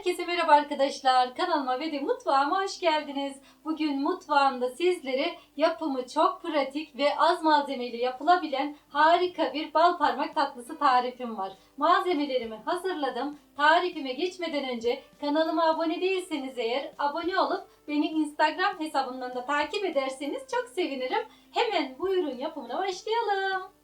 Herkese merhaba arkadaşlar. Kanalıma ve de mutfağıma hoş geldiniz. Bugün mutfağımda sizlere yapımı çok pratik ve az malzemeyle yapılabilen harika bir bal parmak tatlısı tarifim var. Malzemelerimi hazırladım. Tarifime geçmeden önce kanalıma abone değilseniz eğer abone olup beni Instagram hesabımdan da takip ederseniz çok sevinirim. Hemen bu ürün yapımına başlayalım.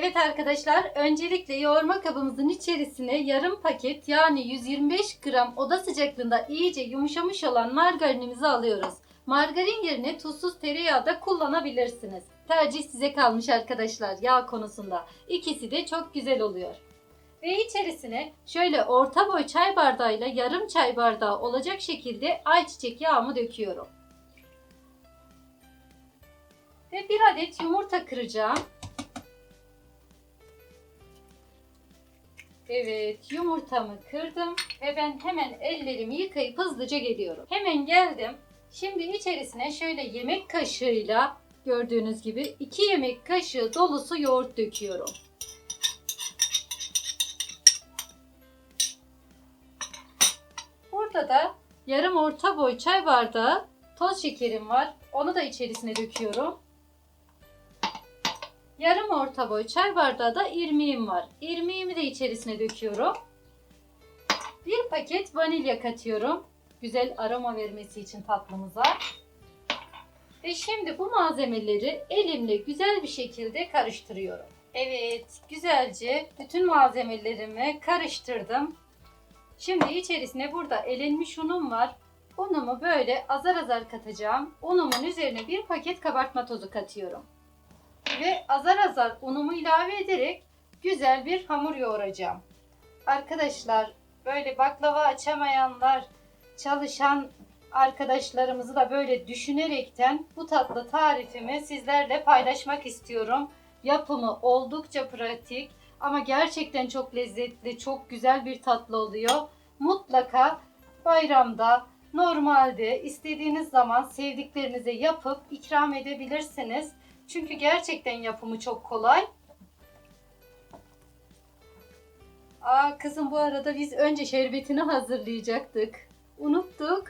Evet arkadaşlar öncelikle yoğurma kabımızın içerisine yarım paket yani 125 gram oda sıcaklığında iyice yumuşamış olan margarinimizi alıyoruz. Margarin yerine tuzsuz tereyağı da kullanabilirsiniz. Tercih size kalmış arkadaşlar yağ konusunda. İkisi de çok güzel oluyor. Ve içerisine şöyle orta boy çay bardağıyla yarım çay bardağı olacak şekilde ayçiçek yağımı döküyorum. Ve bir adet yumurta kıracağım. Evet yumurtamı kırdım ve ben hemen ellerimi yıkayıp hızlıca geliyorum. Hemen geldim. Şimdi içerisine şöyle yemek kaşığıyla gördüğünüz gibi 2 yemek kaşığı dolusu yoğurt döküyorum. Burada da yarım orta boy çay bardağı toz şekerim var. Onu da içerisine döküyorum. Yarım orta boy çay bardağı da irmiğim var. İrmiğimi de içerisine döküyorum. Bir paket vanilya katıyorum. Güzel aroma vermesi için tatlımıza. Ve şimdi bu malzemeleri elimle güzel bir şekilde karıştırıyorum. Evet, güzelce bütün malzemelerimi karıştırdım. Şimdi içerisine burada elenmiş unum var. Unumu böyle azar azar katacağım. Unumun üzerine bir paket kabartma tozu katıyorum ve azar azar unumu ilave ederek güzel bir hamur yoğuracağım. Arkadaşlar böyle baklava açamayanlar, çalışan arkadaşlarımızı da böyle düşünerekten bu tatlı tarifimi sizlerle paylaşmak istiyorum. Yapımı oldukça pratik ama gerçekten çok lezzetli, çok güzel bir tatlı oluyor. Mutlaka bayramda, normalde istediğiniz zaman sevdiklerinize yapıp ikram edebilirsiniz. Çünkü gerçekten yapımı çok kolay. Aa kızım bu arada biz önce şerbetini hazırlayacaktık. Unuttuk.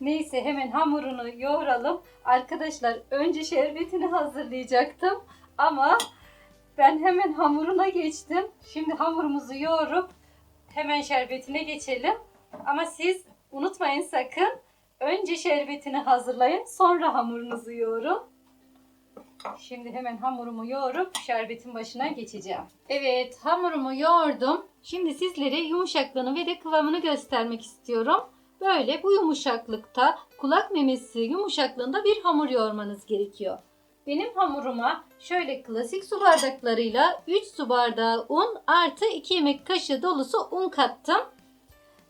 Neyse hemen hamurunu yoğuralım. Arkadaşlar önce şerbetini hazırlayacaktım ama ben hemen hamuruna geçtim. Şimdi hamurumuzu yoğurup hemen şerbetine geçelim. Ama siz unutmayın sakın önce şerbetini hazırlayın sonra hamurunuzu yoğurun. Şimdi hemen hamurumu yoğurup şerbetin başına geçeceğim. Evet hamurumu yoğurdum. Şimdi sizlere yumuşaklığını ve de kıvamını göstermek istiyorum. Böyle bu yumuşaklıkta kulak memesi yumuşaklığında bir hamur yoğurmanız gerekiyor. Benim hamuruma şöyle klasik su bardaklarıyla 3 su bardağı un artı 2 yemek kaşığı dolusu un kattım.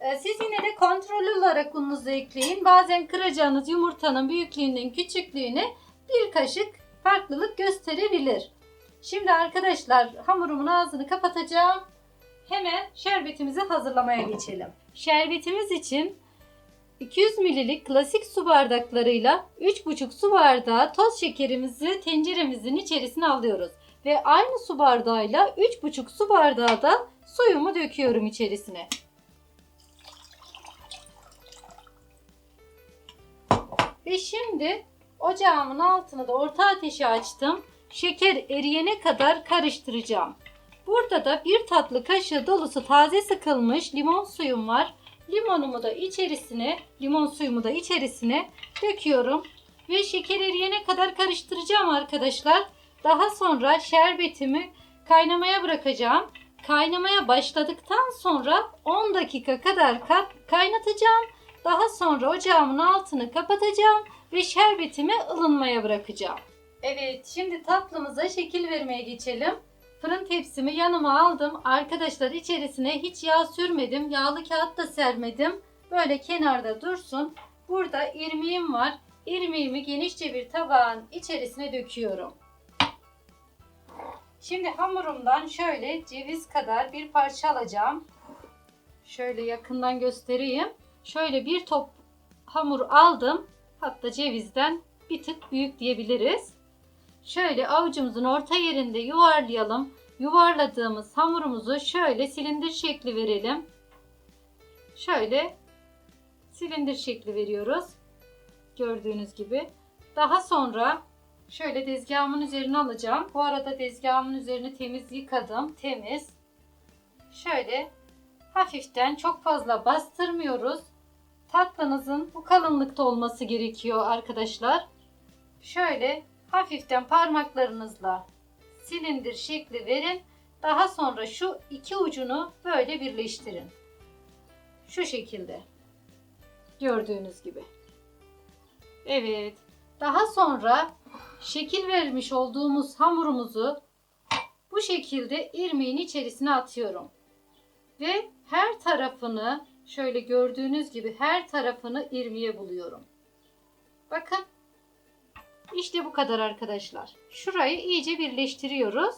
Ee, Siz yine de kontrollü olarak ununuzu ekleyin. Bazen kıracağınız yumurtanın büyüklüğünden küçüklüğüne bir kaşık farklılık gösterebilir. Şimdi arkadaşlar hamurumun ağzını kapatacağım. Hemen şerbetimizi hazırlamaya geçelim. Şerbetimiz için 200 ml klasik su bardaklarıyla 3,5 su bardağı toz şekerimizi tenceremizin içerisine alıyoruz. Ve aynı su bardağıyla 3,5 su bardağı da suyumu döküyorum içerisine. Ve şimdi Ocağımın altını da orta ateşe açtım. Şeker eriyene kadar karıştıracağım. Burada da bir tatlı kaşığı dolusu taze sıkılmış limon suyum var. Limonumu da içerisine, limon suyumu da içerisine döküyorum. Ve şeker eriyene kadar karıştıracağım arkadaşlar. Daha sonra şerbetimi kaynamaya bırakacağım. Kaynamaya başladıktan sonra 10 dakika kadar kaynatacağım. Daha sonra ocağımın altını kapatacağım ve şerbetimi ılınmaya bırakacağım. Evet şimdi tatlımıza şekil vermeye geçelim. Fırın tepsimi yanıma aldım. Arkadaşlar içerisine hiç yağ sürmedim. Yağlı kağıt da sermedim. Böyle kenarda dursun. Burada irmiğim var. İrmiğimi genişçe bir tabağın içerisine döküyorum. Şimdi hamurumdan şöyle ceviz kadar bir parça alacağım. Şöyle yakından göstereyim. Şöyle bir top hamur aldım. Hatta cevizden bir tık büyük diyebiliriz. Şöyle avucumuzun orta yerinde yuvarlayalım. yuvarladığımız hamurumuzu şöyle silindir şekli verelim. Şöyle silindir şekli veriyoruz. Gördüğünüz gibi. Daha sonra şöyle tezgahımın üzerine alacağım. Bu arada tezgahımın üzerini temiz yıkadım. Temiz. Şöyle hafiften çok fazla bastırmıyoruz. Tatlınızın bu kalınlıkta olması gerekiyor arkadaşlar. Şöyle hafiften parmaklarınızla silindir şekli verin. Daha sonra şu iki ucunu böyle birleştirin. Şu şekilde. Gördüğünüz gibi. Evet. Daha sonra şekil vermiş olduğumuz hamurumuzu bu şekilde irmiğin içerisine atıyorum. Ve her tarafını şöyle gördüğünüz gibi her tarafını irmiye buluyorum. Bakın. İşte bu kadar arkadaşlar. Şurayı iyice birleştiriyoruz.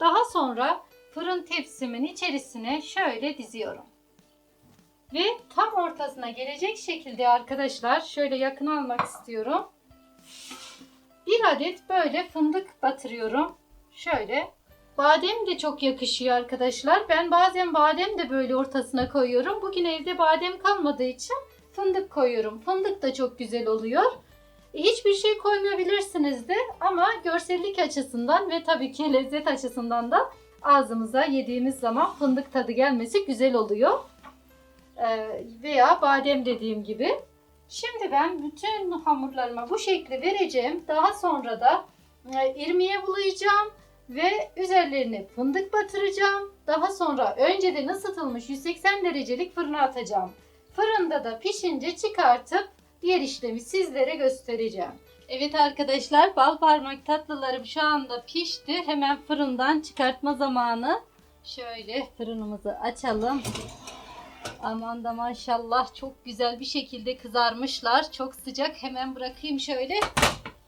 Daha sonra fırın tepsimin içerisine şöyle diziyorum. Ve tam ortasına gelecek şekilde arkadaşlar şöyle yakın almak istiyorum. Bir adet böyle fındık batırıyorum. Şöyle. Badem de çok yakışıyor arkadaşlar. Ben bazen badem de böyle ortasına koyuyorum. Bugün evde badem kalmadığı için fındık koyuyorum. Fındık da çok güzel oluyor. Hiçbir şey koymayabilirsiniz de ama görsellik açısından ve tabii ki lezzet açısından da ağzımıza yediğimiz zaman fındık tadı gelmesi güzel oluyor. Ee, veya badem dediğim gibi. Şimdi ben bütün hamurlarıma bu şekli vereceğim. Daha sonra da e, irmiye bulayacağım ve üzerlerine fındık batıracağım. Daha sonra önceden ısıtılmış 180 derecelik fırına atacağım. Fırında da pişince çıkartıp diğer işlemi sizlere göstereceğim. Evet arkadaşlar bal parmak tatlılarım şu anda pişti. Hemen fırından çıkartma zamanı. Şöyle fırınımızı açalım. Aman da maşallah çok güzel bir şekilde kızarmışlar. Çok sıcak. Hemen bırakayım şöyle.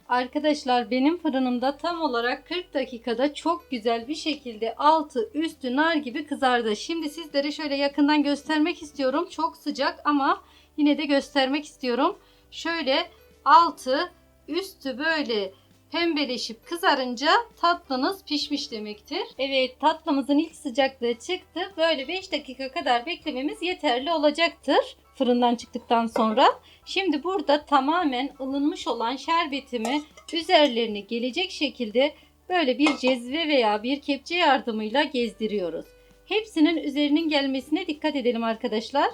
Arkadaşlar benim fırınımda tam olarak 40 dakikada çok güzel bir şekilde altı üstü nar gibi kızardı. Şimdi sizlere şöyle yakından göstermek istiyorum. Çok sıcak ama yine de göstermek istiyorum. Şöyle altı üstü böyle pembeleşip kızarınca tatlınız pişmiş demektir. Evet tatlımızın ilk sıcaklığı çıktı. Böyle 5 dakika kadar beklememiz yeterli olacaktır fırından çıktıktan sonra. Şimdi burada tamamen ılınmış olan şerbetimi üzerlerine gelecek şekilde böyle bir cezve veya bir kepçe yardımıyla gezdiriyoruz. Hepsinin üzerinin gelmesine dikkat edelim arkadaşlar.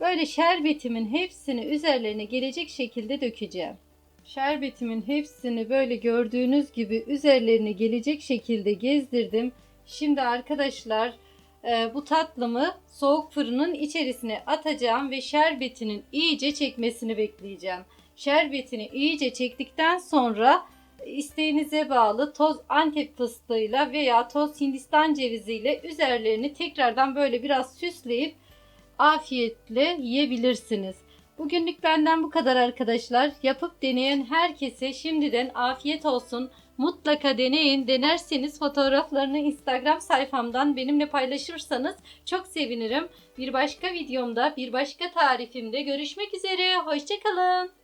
Böyle şerbetimin hepsini üzerlerine gelecek şekilde dökeceğim. Şerbetimin hepsini böyle gördüğünüz gibi üzerlerine gelecek şekilde gezdirdim. Şimdi arkadaşlar e, bu tatlımı soğuk fırının içerisine atacağım ve şerbetinin iyice çekmesini bekleyeceğim. Şerbetini iyice çektikten sonra isteğinize bağlı toz antep fıstığıyla veya toz hindistan ceviziyle üzerlerini tekrardan böyle biraz süsleyip afiyetle yiyebilirsiniz. Bugünlük benden bu kadar arkadaşlar. Yapıp deneyen herkese şimdiden afiyet olsun. Mutlaka deneyin. Denerseniz fotoğraflarını Instagram sayfamdan benimle paylaşırsanız çok sevinirim. Bir başka videomda, bir başka tarifimde görüşmek üzere. Hoşçakalın.